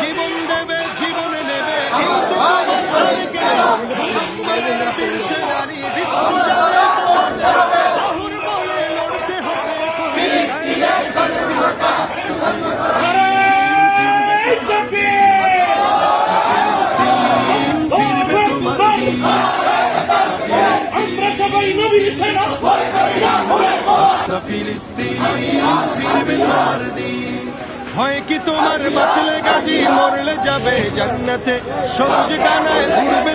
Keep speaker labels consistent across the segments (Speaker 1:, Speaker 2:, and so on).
Speaker 1: জীবন দেবে জীবন নেবে এই তো তোমার নাম। মোহাম্মদের বীর সেনানী বিশ্ব জানে তোমার। বাহুর বলে লড়তে হবে
Speaker 2: আমরা সবাই নবীর সেনা
Speaker 1: ফিলিস্তিন ফিরবে তোমার দিন হয় কি তোমার বাঁচলে গাজী মরলে যাবে জান্নাতে। সবুজ ডানায় উড়বে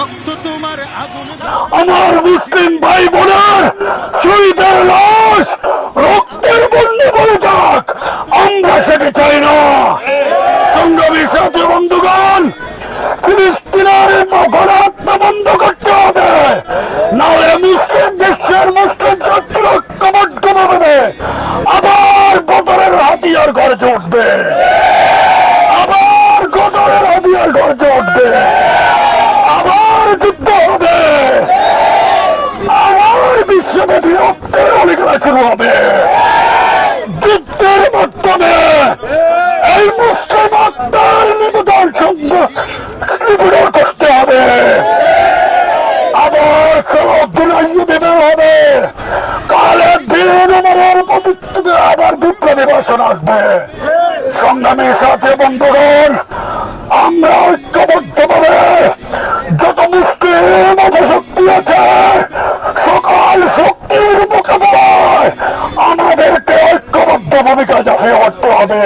Speaker 1: রক্ত তোমার আগুন
Speaker 3: আমার মুসলিম ভাই বোনের শহীদের লাশ রক্তের বন্যে বলে যাক আমরা সেটি চাই না। সংগ্রামী সাথী বন্ধুগণ, ফিলিস্তিনের গণহত্যা বন্ধ করতে হবে। মুসলিম বিশ্বের মুসলিম হবে। আবার বদরের হাতিয়ার গড়ে উঠবে। আবার গদরের হাতিয়ার গড়ে উঠবে আবার যুদ্ধ হবে আবার রক্তের অলিগলা শুরু হবে। যুদ্ধের মাধ্যমে এই মুসলিম আত্মার নিবেদন নিবেদন করতে হবে। হবে। কালে দিন যত মুসলিম শক্তি আছে ভূমিকা জাফিয়ে করতে হবে।